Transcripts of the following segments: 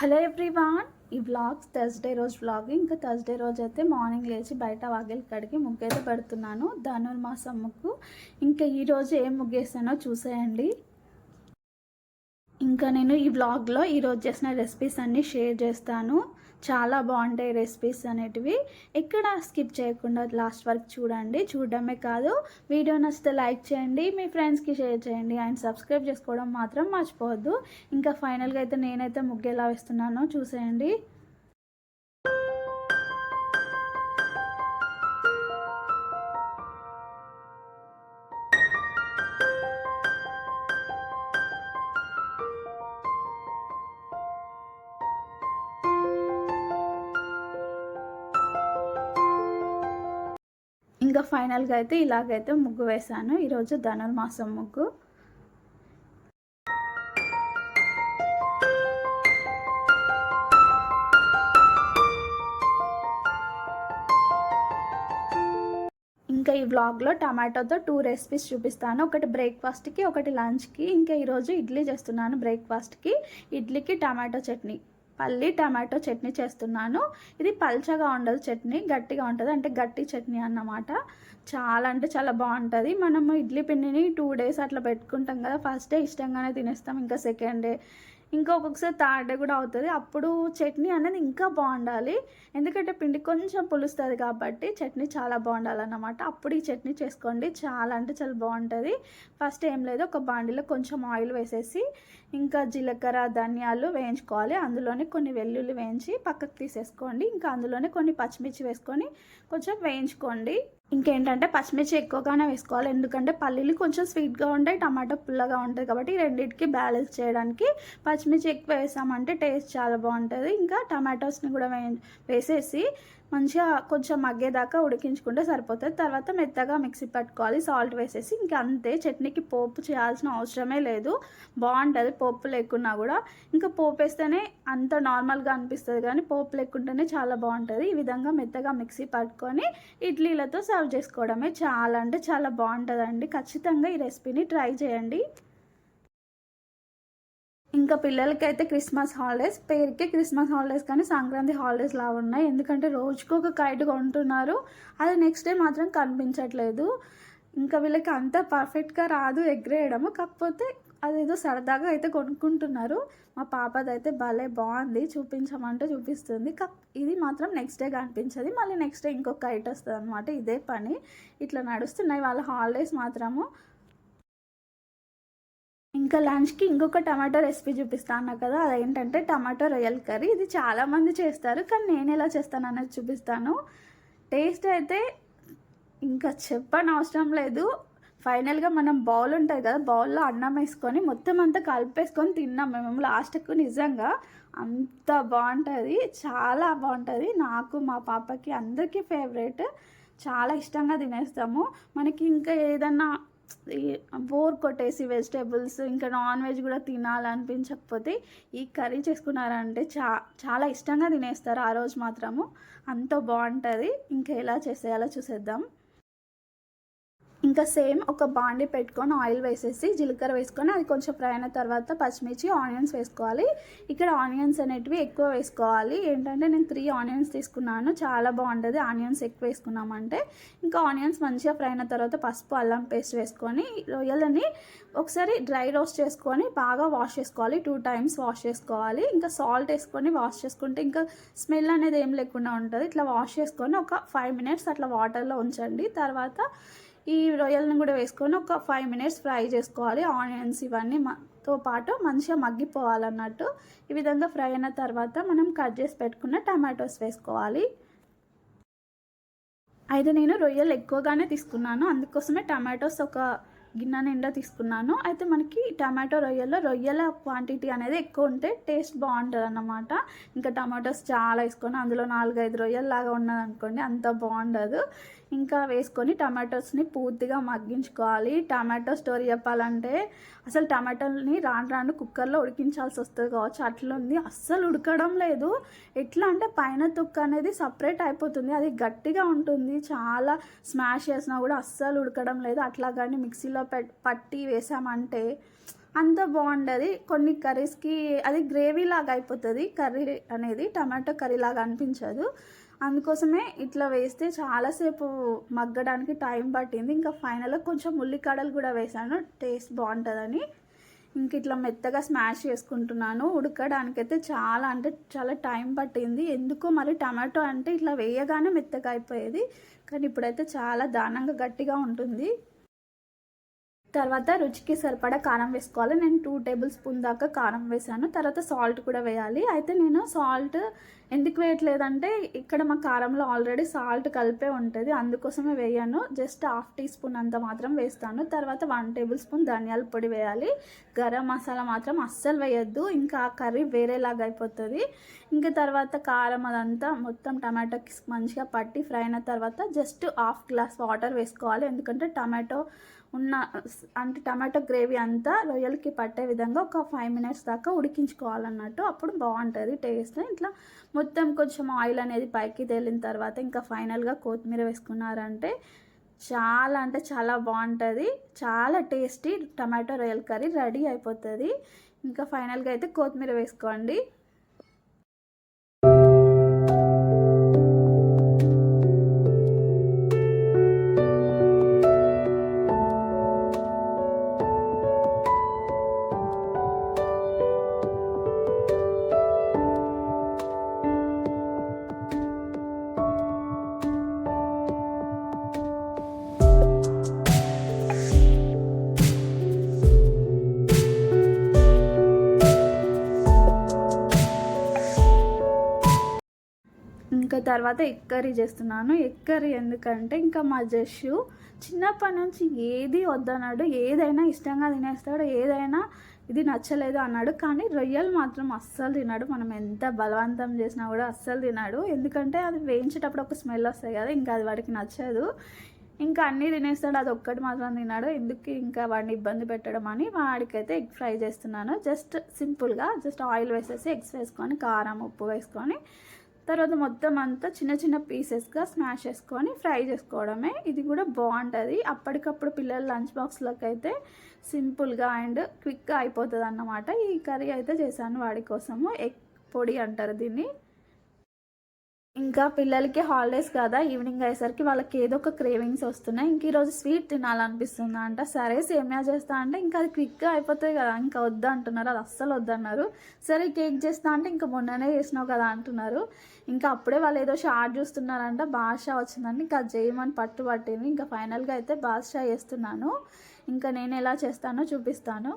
Hello everyone. ఈ vlogs Thursday రోజు vlog ఇంకా థర్స్డే రోజు అయితే మార్నింగ్ లేచి బయట వాకిలి కడిగి ముగ్గు అయితే పెడుతున్నాను. ధనుర్మాసం ముగ్గు ఇంకా ఈరోజు ఏం ముగ్గేసానో చూసేయండి. ఇంకా నేను ఈ వ్లాగ్లో ఈరోజు చేసిన రెసిపీస్ అన్నీ షేర్ చేస్తాను. చాలా బాగుంటాయి రెసిపీస్ అనేటివి. ఎక్కడ స్కిప్ చేయకుండా లాస్ట్ వరకు చూడండి. చూడడమే కాదు. వీడియో నచ్చితే లైక్ చేయండి. మీ ఫ్రెండ్స్కి షేర్ చేయండి. అండ్ సబ్స్క్రైబ్ చేసుకోవడం మాత్రం మర్చిపోవద్దు. ఇంకా ఫైనల్గా అయితే నేనైతే ముగ్గు ఎలా వేస్తున్నానో. చూసేయండి. ఫైనల్గా అయితే ఇలాగైతే ముగ్గు వేశాను. ఈరోజు ధనుర్మాసం ముగ్గు. ఇంకా ఈ వ్లాగ్లో టమాటోతో టూ రెసిపీస్ చూపిస్తాను. ఒకటి బ్రేక్ఫాస్ట్కి ఒకటి లంచ్కి. ఇంకా ఈరోజు ఇడ్లీ చేస్తున్నాను బ్రేక్ఫాస్ట్కి. ఇడ్లీకి టమాటో చట్నీ. పల్లి టమాటో చట్నీ చేస్తున్నాను. ఇది పల్చగా ఉండదు చట్నీ గట్టిగా ఉంటుంది. అంటే గట్టి చట్నీ అన్నమాట. చాలా అంటే చాలా బాగుంటుంది. మనము ఇడ్లీ పిండిని టూ డేస్ అట్లా పెట్టుకుంటాం కదా. ఫస్ట్ డే ఇష్టంగానే తినేస్తాం. ఇంకా సెకండ్ డే ఇంకా ఒక్కొక్కసారి థర్డ్ డే కూడా అవుతుంది. అప్పుడు చట్నీ అనేది ఇంకా బాగుండాలి. ఎందుకంటే పిండి కొంచెం పులుస్తుంది కాబట్టి చట్నీ చాలా బాగుండాలన్నమాట. అప్పుడు ఈ చట్నీ చేసుకోండి. చాలా అంటే చాలా బాగుంటుంది. ఫస్ట్ ఏం లేదు ఒక బాండిలో కొంచెం ఆయిల్ వేసేసి ఇంకా జీలకర్ర ధనియాలు వేయించుకోవాలి. అందులోనే కొన్ని వెల్లుల్లి వేయించి పక్కకు తీసేసుకోండి. ఇంకా అందులోనే కొన్ని పచ్చిమిర్చి వేసుకొని కొంచెం వేయించుకోండి. ఇంకేంటంటే పచ్చిమిర్చి ఎక్కువగానే వేసుకోవాలి. ఎందుకంటే పల్లీలు కొంచెం స్వీట్గా ఉంటాయి టమాటో పుల్లగా ఉంటుంది కాబట్టి రెండింటికి బ్యాలెన్స్ చేయడానికి పచ్చిమిర్చి ఎక్కువ వేసామంటే టేస్ట్ చాలా బాగుంటుంది. ఇంకా టమాటోస్ని కూడా వే వేసేసి మంచిగా కొంచెం మగ్గేదాకా ఉడికించుకుంటే సరిపోతుంది. తర్వాత మెత్తగా మిక్సీ పట్టుకోవాలి. సాల్ట్ వేసేసి ఇంకా అంతే. చట్నీకి పోపు చేయాల్సిన అవసరమే లేదు. బాగుంటుంది. పోపు లేకున్నా కూడా. ఇంకా పోపు వేస్తేనే అంత నార్మల్గా అనిపిస్తుంది కానీ పోపు లేకుంటేనే చాలా బాగుంటుంది. ఈ విధంగా మెత్తగా మిక్సీ పట్టుకొని ఇడ్లీలతో సర్వ్ చేసుకోవడమే చాలా అంటే చాలా బాగుంటుందండి. ఖచ్చితంగా ఈ రెసిపీని ట్రై చేయండి. ఇంకా పిల్లలకైతే క్రిస్మస్ హాలిడేస్ పేరుకే క్రిస్మస్ హాలిడేస్ కానీ సంక్రాంతి హాలిడేస్ లా ఉన్నాయి. ఎందుకంటే రోజుకు ఒక కైట్ కొంటున్నారు. అది నెక్స్ట్ డే మాత్రం కనిపించట్లేదు. ఇంకా వీళ్ళకి అంత పర్ఫెక్ట్గా రాదు ఎగ్రేయడము. కాకపోతే అదేదో సరదాగా అయితే కొనుక్కుంటున్నారు. మా పాపదైతే భలే బాగుంది. చూపించమంటే చూపిస్తుంది. ఇది మాత్రం నెక్స్ట్ డే కనిపించదు. మళ్ళీ నెక్స్ట్ డే ఇంకొక కైట్ వస్తుంది అనమాట ఇదే పని. ఇట్లా నడుస్తున్నాయి. వాళ్ళ హాలిడేస్ మాత్రము ఇంకా లంచ్కి ఇంకొక టమాటో రెసిపీ చూపిస్తాను కదా అదేంటంటే టమాటో రొయ్యల్ కర్రీ. ఇది చాలామంది చేస్తారు కానీ నేను ఎలా చేస్తాను అనేది చూపిస్తాను. టేస్ట్ అయితే ఇంకా చెప్పని అవసరం లేదు. ఫైనల్గా మనం బౌల్ ఉంటుంది కదా బౌల్లో అన్నం వేసుకొని మొత్తం అంతా కలిపేసుకొని తిన్నాం మేము. లాస్ట్కు నిజంగా అంత బాగుంటుంది చాలా బాగుంటుంది. నాకు మా పాపకి అందరికీ ఫేవరెట్. చాలా ఇష్టంగా తినేస్తాము. మనకి ఇంకా ఏదన్నా బోర్ కొట్టేసి వెజిటేబుల్స్ ఇంకా నాన్ వెజ్ కూడా తినాలనిపించకపోతే ఈ కర్రీ చేసుకున్నారంటే చా చాలా ఇష్టంగా తినేస్తారు ఆ రోజు మాత్రము. అంత బాగుంటుంది. ఇంకా ఎలా చేసేయాలో చూసేద్దాం. ఇంకా సేమ్ ఒక బాండి పెట్టుకొని ఆయిల్ వేసేసి జీలకర్ర వేసుకొని అది కొంచెం ఫ్రై అయిన తర్వాత పచ్చిమిర్చి ఆనియన్స్ వేసుకోవాలి. ఇక్కడ ఆనియన్స్ అనేటివి ఎక్కువ వేసుకోవాలి. ఏంటంటే నేను త్రీ ఆనియన్స్ తీసుకున్నాను. చాలా బాగుంటుంది. ఆనియన్స్ ఎక్కువ వేసుకున్నామంటే ఇంకా ఆనియన్స్ మంచిగా ఫ్రై అయిన తర్వాత పసుపు అల్లం పేస్ట్ వేసుకొని రొయ్యలని ఒకసారి డ్రై రోస్ట్ చేసుకొని బాగా వాష్ చేసుకోవాలి. టూ టైమ్స్ వాష్ చేసుకోవాలి. ఇంకా సాల్ట్ వేసుకొని వాష్ చేసుకుంటే ఇంకా స్మెల్ అనేది ఏం లేకుండా ఉంటుంది. ఇట్లా వాష్ చేసుకొని ఒక ఫైవ్ మినిట్స్ అట్లా వాటర్లో ఉంచండి. తర్వాత ఈ రొయ్యలను కూడా వేసుకొని ఒక ఫైవ్ మినిట్స్ ఫ్రై చేసుకోవాలి. ఆనియన్స్ ఇవన్నీ తో పాటు మంచిగా మగ్గిపోవాలన్నట్టు ఈ విధంగా ఫ్రై అయిన తర్వాత మనం కట్ చేసి పెట్టుకున్న టమాటోస్ వేసుకోవాలి. అయితే నేను రొయ్యలు ఎక్కువగానే తీసుకున్నాను. అందుకోసమే టమాటోస్ ఒక గిన్నె నిండా తీసుకున్నాను. అయితే మనకి టమాటో రొయ్యల్లో రొయ్యల క్వాంటిటీ అనేది ఎక్కువ ఉంటే టేస్ట్ బాగుంటుంది అన్నమాట ఇంకా టమాటోస్ చాలా వేసుకొని. అందులో నాలుగైదు రొయ్యలు లాగా ఉన్నది అనుకోండి అంత బాగుండదు. ఇంకా వేసుకొని టమాటోస్ని పూర్తిగా మగ్గించుకోవాలి. టమాటో స్టోరీ చెప్పాలంటే అసలు టమాటోని రాను రాను కుక్కర్లో ఉడికించాల్సి వస్తుంది కావచ్చు. అట్లుంది అస్సలు ఉడకడం లేదు. ఎట్లా అంటే పైన తుక్క అనేది సపరేట్ అయిపోతుంది. అది గట్టిగా ఉంటుంది. చాలా స్మాష్ చేసినా కూడా అస్సలు ఉడకడం లేదు. అట్లా కానీ మిక్సీలో పట్టి వేసామంటే అంత బాగుండదు. కొన్ని కర్రీస్కి అది గ్రేవీ లాగా అయిపోతుంది. కర్రీ అనేది టమాటో కర్రీ లాగా అనిపించదు. అందుకోసమే ఇట్లా వేస్తే చాలాసేపు మగ్గడానికి టైం పట్టింది. ఇంకా ఫైనల్గా కొంచెం ఉల్లికాడలు కూడా వేసాను టేస్ట్ బాగుంటుందని. ఇంక ఇట్లా మెత్తగా స్మాష్ చేసుకుంటున్నాను. ఉడకడానికైతే చాలా అంటే చాలా టైం పట్టింది. ఎందుకో మరి టమాటో అంటే ఇట్లా వేయగానే మెత్తగా అయిపోయేది. కానీ ఇప్పుడైతే చాలా దానంగా గట్టిగా ఉంటుంది. తర్వాత రుచికి సరిపడా కారం వేసుకోవాలి. నేను టూ టేబుల్ స్పూన్ దాకా కారం వేసాను తర్వాత సాల్ట్ కూడా వేయాలి. అయితే నేను సాల్ట్ ఎందుకు వేయట్లేదంటే ఇక్కడ మా కారంలో ఆల్రెడీ సాల్ట్ కలిపే ఉంటుంది. అందుకోసమే వేయను. జస్ట్ హాఫ్ టీ స్పూన్ అంత మాత్రం వేస్తాను. తర్వాత వన్ టేబుల్ స్పూన్ ధనియాల పొడి వేయాలి. గరం మసాలా మాత్రం అస్సలు వేయద్దు. ఇంకా కర్రీ వేరేలాగా అయిపోతుంది. ఇంకా తర్వాత కారం అదంతా మొత్తం టమాటోకి మంచిగా పట్టి ఫ్రై అయిన తర్వాత జస్ట్ హాఫ్ గ్లాస్ వాటర్ వేసుకోవాలి. ఎందుకంటే టమాటో ఉన్న అంటే టమాటో గ్రేవీ అంతా రొయ్యలకి పట్టే విధంగా ఒక ఫైవ్ మినిట్స్ దాకా ఉడికించుకోవాలన్నట్టు అప్పుడు బాగుంటుంది టేస్ట్ ఇట్లా మొత్తం కొంచెం ఆయిల్ అనేది పైకి తేలిన తర్వాత ఇంకా ఫైనల్గా కొత్తిమీర వేసుకున్నారంటే చాలా అంటే చాలా బాగుంటుంది చాలా టేస్టీ టమాటో రొయ్యల కర్రీ రెడీ అయిపోతుంది. ఇంకా ఫైనల్గా అయితే కొత్తిమీర వేసుకోండి. తర్వాత ఎగ్ కర్రీ చేస్తున్నాను? ఎగ్ కర్రీ ఎందుకంటే ఇంకా మా జస్సు చిన్నప్పటి నుంచి ఏది వద్దన్నాడు ఏదైనా ఇష్టంగా తినేస్తాడు ఏదైనా ఇది నచ్చలేదు అన్నాడు. కానీ రొయ్యలు మాత్రం అస్సలు తినాడు. మనం ఎంత బలవంతం చేసినా కూడా అస్సలు తినాడు. ఎందుకంటే అది వేయించేటప్పుడు ఒక స్మెల్ వస్తాయి కదా ఇంకా అది వాడికి నచ్చదు. ఇంకా అన్నీ తినేస్తాడు అది ఒక్కటి మాత్రం తిన్నాడు ఎందుకు ఇంకా వాడిని ఇబ్బంది పెట్టడం అని వాడికైతే ఎగ్ ఫ్రై చేస్తున్నాను. జస్ట్ సింపుల్గా జస్ట్ ఆయిల్ వేసేసి ఎగ్స్ వేసుకొని కారం ఉప్పు వేసుకొని తర్వాత మొత్తం అంతా చిన్న చిన్న పీసెస్గా స్మాష్ చేసుకొని ఫ్రై చేసుకోవడమే. ఇది కూడా బాగుంటుంది. అప్పటికప్పుడు పిల్లల లంచ్ బాక్స్లోకి అయితే సింపుల్గా అండ్ క్విక్గా అయిపోతుంది అన్నమాట ఈ కర్రీ అయితే చేశాను వాడి కోసము. ఎగ్ పొడి అంటారు దీన్ని. ఇంకా పిల్లలకి హాలిడేస్ కదా ఈవినింగ్ అయ్యేసరికి వాళ్ళకి ఏదో ఒక క్రేవింగ్స్ వస్తున్నాయి. ఇంక ఈరోజు స్వీట్ తినాలనిపిస్తుందా అంట. సరే సేమియా చేస్తా అంటే ఇంకా అది క్విక్గా అయిపోతుంది కదా. ఇంకా వద్దు అంటున్నారు. అది అస్సలు వద్దన్నారు. సరే కేక్ చేస్తా అంటే ఇంకా మొన్ననే చేసినావు కదా అంటున్నారు. ఇంకా అప్పుడే వాళ్ళు ఏదో షార్ట్ చూస్తున్నారంట. బాదుషా వచ్చిందని ఇంకా చేయమని పట్టు పట్టింది. ఇంకా ఫైనల్గా అయితే బాదుషా చేస్తున్నాను. ఇంకా నేను ఎలా చేస్తానో చూపిస్తాను.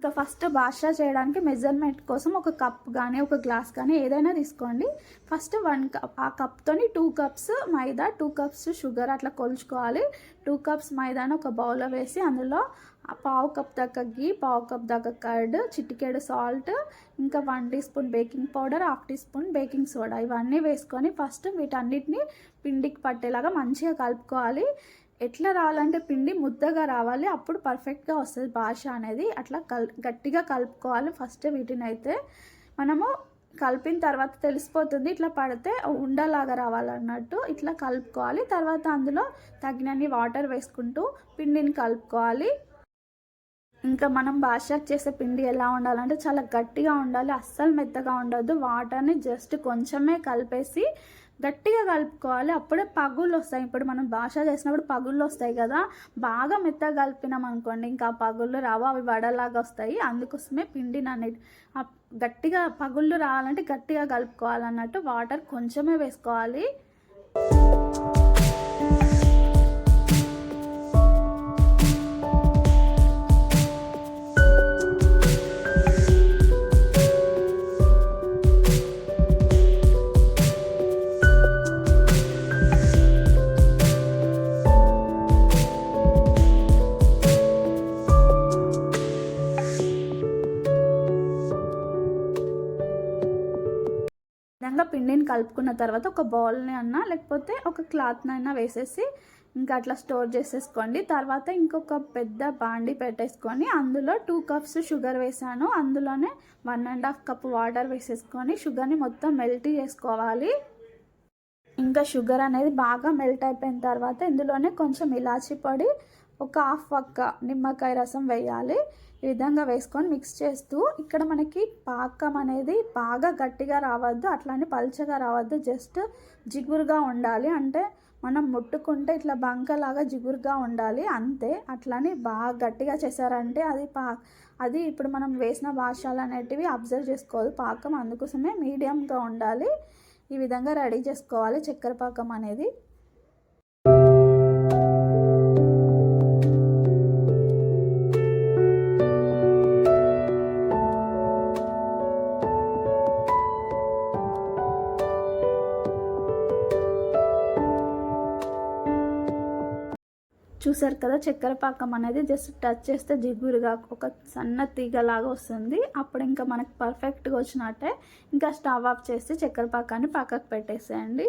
ఇంకా ఫస్ట్ బాషా చేయడానికి మెజర్మెంట్ కోసం ఒక కప్ కానీ ఒక గ్లాస్ కానీ ఏదైనా తీసుకోండి. ఫస్ట్ వన్ కప్ ఆ కప్తోని టూ కప్స్ మైదా టూ కప్స్ షుగర్ అట్లా కొలుచుకోవాలి. టూ కప్స్ మైదాని ఒక బౌల్లో వేసి అందులో పావు కప్ దాకా గీ పావు కప్ దాకా కర్డ్ చిటికేడు సాల్ట్ ఇంకా one teaspoon baking powder half teaspoon baking soda ఇవన్నీ వేసుకొని ఫస్ట్ వీటన్నిటిని పిండికి పట్టేలాగా మంచిగా కలుపుకోవాలి. ఎట్లా రావాలంటే పిండి ముద్దగా రావాలి. అప్పుడు పర్ఫెక్ట్గా వస్తుంది భాష అనేది. అట్లా కల్ గట్టిగా కలుపుకోవాలి ఫస్ట్ వీటిని అయితే మనము కలిపిన తర్వాత తెలిసిపోతుంది. ఇట్లా పడితే ఉండలాగా రావాలన్నట్టు ఇట్లా కలుపుకోవాలి. తర్వాత అందులో తగినన్ని వాటర్ వేసుకుంటూ పిండిని కలుపుకోవాలి. ఇంకా మనం భాష చేసే పిండి ఎలా ఉండాలంటే చాలా గట్టిగా ఉండాలి. అస్సలు మెత్తగా ఉండొద్దు వాటర్ని జస్ట్ కొంచెమే కలిపేసి గట్టిగా కలుపుకోవాలి. అప్పుడే పగుళ్ళు వస్తాయి. ఇప్పుడు మనం భాష చేసినప్పుడు పగుళ్ళు వస్తాయి కదా. బాగా మెత్తగా కలిపినాం అనుకోండి ఇంకా పగుళ్ళు రావు. అవి వడలాగా వస్తాయి. అందుకోసమే పిండిని అనేది. గట్టిగా పగుళ్ళు రావాలంటే గట్టిగా కలుపుకోవాలన్నట్టు వాటర్ కొంచెమే వేసుకోవాలి. కలుపుకున్న తర్వాత ఒక బౌల్ని అన్నా లేకపోతే ఒక క్లాత్ని అయినా వేసేసి ఇంకా అట్లా స్టోర్ చేసేసుకోండి. తర్వాత ఇంకొక పెద్ద బాండి పెట్టేసుకొని అందులో టూ కప్స్ షుగర్ వేసాను. అందులోనే one and half cup water వేసేసుకొని షుగర్ని మొత్తం మెల్ట్ చేసుకోవాలి. ఇంకా షుగర్ అనేది బాగా మెల్ట్ అయిపోయిన తర్వాత ఇందులోనే కొంచెం ఇలాచి పొడి ఒక హాఫ్ పక్క నిమ్మకాయ రసం వేయాలి. ఈ విధంగా వేసుకొని మిక్స్ చేస్తూ ఇక్కడ మనకి పాకం అనేది బాగా గట్టిగా రావద్దు అట్లానే పల్చగా రావద్దు జస్ట్ జిగురుగా ఉండాలి. అంటే మనం ముట్టుకుంటే ఇట్లా బంకలాగా జిగురుగా ఉండాలి అంతే. అట్లానే బాగా గట్టిగా చేశారంటే అది పా అది ఇప్పుడు మనం వేసిన భాషలు అనేటివి అబ్జర్వ్ చేసుకోవాలి. పాకం అందుకోసమే మీడియంగా ఉండాలి. ఈ విధంగా రెడీ చేసుకోవాలి చక్కెర పాకం అనేది. చూసారు కదా చక్కెర పాకం అనేది జస్ట్ టచ్ చేస్తే జిగురుగా ఒక సన్న తీగలాగా వస్తుంది. అప్పుడు ఇంకా మనకు పర్ఫెక్ట్గా వచ్చినట్టే ఇంకా స్టవ్ ఆఫ్ చేసి చక్కెర పాకాన్ని పక్కకు పెట్టేసేయండి.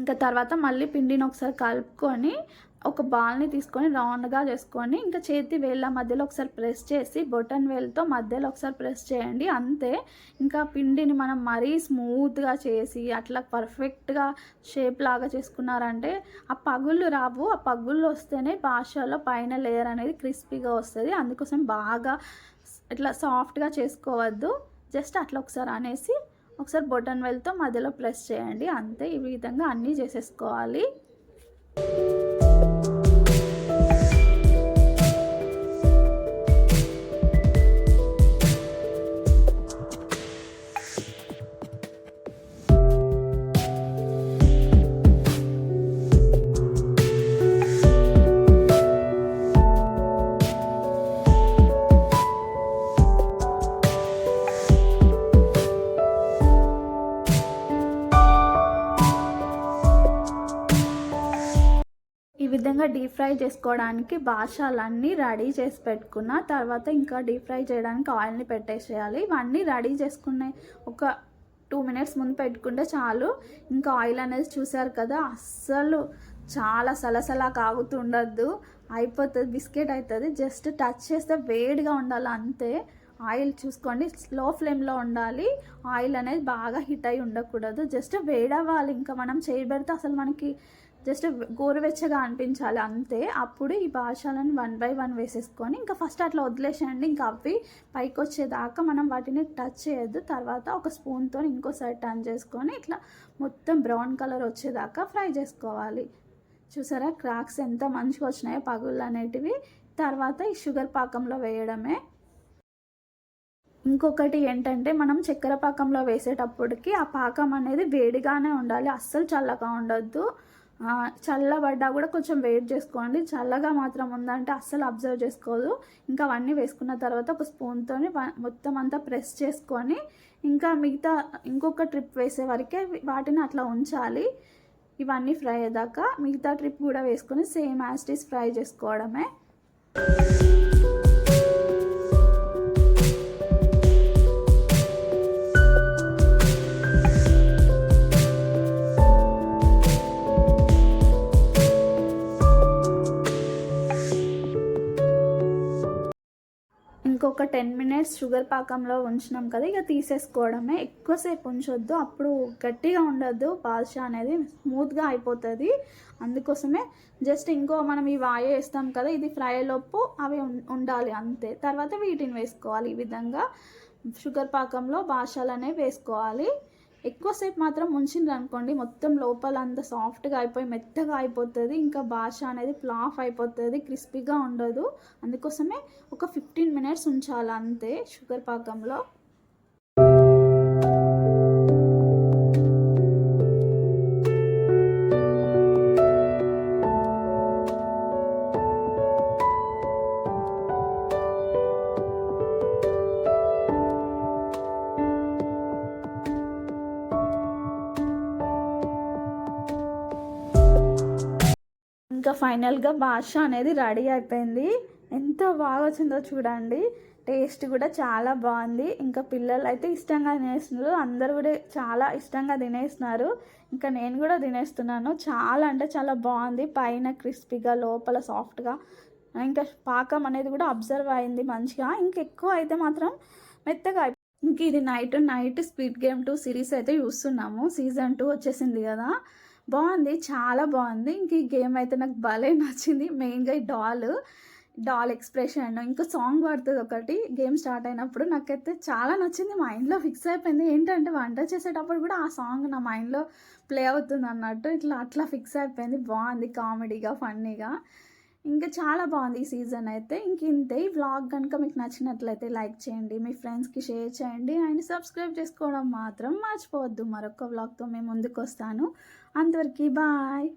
ఇంకా తర్వాత మళ్ళీ పిండిని ఒకసారి కలుపుకొని ఒక బాల్ని తీసుకొని రౌండ్గా చేసుకొని ఇంకా చేతి వేళ్ళ మధ్యలో ఒకసారి ప్రెస్ చేసి బొటన్ వేలతో మధ్యలో ఒకసారి ప్రెస్ చేయండి. అంతే. ఇంకా పిండిని మనం మరీ స్మూత్గా చేసి అట్లా పర్ఫెక్ట్గా షేప్ లాగా చేసుకున్నారంటే ఆ పగుళ్ళు రావు. ఆ పగుళ్ళు వస్తేనే భాషలో పైన లేయర్ అనేది క్రిస్పీగా వస్తుంది. అందుకోసం బాగా ఇట్లా సాఫ్ట్గా చేసుకోవద్దు. జస్ట్ అట్లా ఒకసారి అనేసి ఒకసారి బొటన్ వెల్తో మధ్యలో ప్రెస్ చేయండి. అంతే. ఈ విధంగా అన్నీ చేసేసుకోవాలి. ఇంకా డీప్ ఫ్రై చేసుకోవడానికి బాషాలన్నీ రెడీ చేసి పెట్టుకున్న. తర్వాత ఇంకా డీప్ ఫ్రై చేయడానికి ఆయిల్ని పెట్టేసేయాలి. ఇవన్నీ రెడీ చేసుకునే ఒక టూ మినిట్స్ ముందు పెట్టుకుంటే చాలు. ఇంకా ఆయిల్ అనేది చూసారు కదా అస్సలు చాలా సలసలా కాగుతూ ఉండద్దు అయిపోతుంది బిస్కెట్ అవుతుంది జస్ట్ టచ్ చేస్తే వేడిగా ఉండాలి అంతే. ఆయిల్ చూసుకోండి స్లో ఫ్లేమ్లో ఉండాలి. ఆయిల్ అనేది బాగా హిట్ అయి ఉండకూడదు. జస్ట్ వేడవ్వాలి. ఇంకా మనం చేయబెడితే అసలు మనకి జస్ట్ గోరువెచ్చగా అనిపించాలి అంతే. అప్పుడు ఈ భాషలను వన్ బై వన్ వేసేసుకొని ఇంకా ఫస్ట్ అట్లా వదిలేసేయండి. ఇంకా అవి పైకి వచ్చేదాకా మనం వాటిని టచ్ చేయొద్దు. తర్వాత ఒక స్పూన్తో ఇంకో సైడ్ టర్న్ చేసుకొని ఇట్లా మొత్తం బ్రౌన్ కలర్ వచ్చేదాకా ఫ్రై చేసుకోవాలి. చూసారా? క్రాక్స్ ఎంత మంచిగా వచ్చినాయో పగుళ్ళు అనేటివి. తర్వాత ఈ షుగర్ పాకంలో వేయడమే. ఇంకొకటి ఏంటంటే మనం చక్కెర పాకంలో వేసేటప్పటికి ఆ పాకం అనేది వేడిగానే ఉండాలి. అస్సలు చల్లగా ఉండొద్దు. చల్లబడ్డా కూడా కొంచెం వెయిట్ చేసుకోండి. చల్లగా మాత్రం ఉందంటే అస్సలు అబ్జర్వ్ చేసుకోదు. ఇంకా అవన్నీ వేసుకున్న తర్వాత ఒక స్పూన్తో మొత్తం అంతా ప్రెస్ చేసుకొని ఇంకా మిగతా ఇంకొక ట్రిప్ వేసే వరకే వాటిని అట్లా ఉంచాలి. ఇవన్నీ ఫ్రై అయ్యాక మిగతా ట్రిప్ కూడా వేసుకొని సేమ్ యాస్టీస్ ఫ్రై చేసుకోవడమే. ఒక టెన్ మినిట్స్ షుగర్ పాకంలో ఉంచినాం కదా ఇక తీసేసుకోవడమే. ఎక్కువసేపు ఉంచొద్దు అప్పుడు గట్టిగా ఉండొద్దు. బాదుషా అనేది స్మూత్గా అయిపోతుంది. అందుకోసమే జస్ట్ ఇంకో మనం ఈ వాయ వేస్తాం కదా ఇది ఫ్రై లోపు అవి ఉండాలి అంతే. తర్వాత వీటిని వేసుకోవాలి. ఈ విధంగా షుగర్ పాకంలో బాషాలు అనేవి వేసుకోవాలి. ఎక్కువసేపు మాత్రం ఉంచిండ్రు అనుకోండి మొత్తం లోపల అంతా సాఫ్ట్గా అయిపోయి మెత్తగా అయిపోతుంది. ఇంకా భాష అనేది ఫ్లాఫ్ అయిపోతుంది క్రిస్పీగా ఉండదు. అందుకోసమే ఒక ఫిఫ్టీన్ మినిట్స్ ఉంచాలి అంతే షుగర్ పాకంలో. ఫైనల్గా భాష అనేది రెడీ అయిపోయింది. ఎంత బాగా వచ్చిందో చూడండి. టేస్ట్ కూడా చాలా బాగుంది. ఇంకా పిల్లలు అయితే ఇష్టంగా తినేస్తున్నారు. అందరు కూడా చాలా ఇష్టంగా తినేస్తున్నారు. ఇంకా నేను కూడా తినేస్తున్నాను. చాలా అంటే చాలా బాగుంది. పైన క్రిస్పీగా లోపల సాఫ్ట్గా. ఇంకా పాకం అనేది కూడా అబ్జర్వ్ అయింది మంచిగా. ఇంకా ఎక్కువ అయితే మాత్రం మెత్తగా ఇంక ఇది night night speed game two series అయితే చూస్తున్నాము. సీజన్ టూ వచ్చేసింది కదా. బాగుంది. చాలా బాగుంది. ఇంక ఈ గేమ్ అయితే నాకు భలే నచ్చింది. మెయిన్గా ఈ డాల్ డాల్ ఎక్స్ప్రెషన్ ఇంకా సాంగ్ పడుతుంది ఒకటి. గేమ్ స్టార్ట్ అయినప్పుడు నాకైతే చాలా నచ్చింది. మైండ్లో ఫిక్స్ అయిపోయింది. ఏంటంటే వంట చేసేటప్పుడు కూడా ఆ సాంగ్ నా మైండ్లో ప్లే అవుతుంది అన్నట్టు ఇట్లా అట్లా ఫిక్స్ అయిపోయింది. బాగుంది కామెడీగా ఫన్నీగా. ఇంకా చాలా బాగుంది ఈ సీజన్ అయితే. ఇంక ఇంతే ఈ వ్లాగ్ కనుక మీకు నచ్చినట్లయితే లైక్ చేయండి మీ ఫ్రెండ్స్కి షేర్ చేయండి అండ్ సబ్స్క్రైబ్ చేసుకోవడం మాత్రం మర్చిపోవద్దు. మరొక వ్లాగ్తో మేము ముందుకు వస్తాను అంతవరకు బాయ్.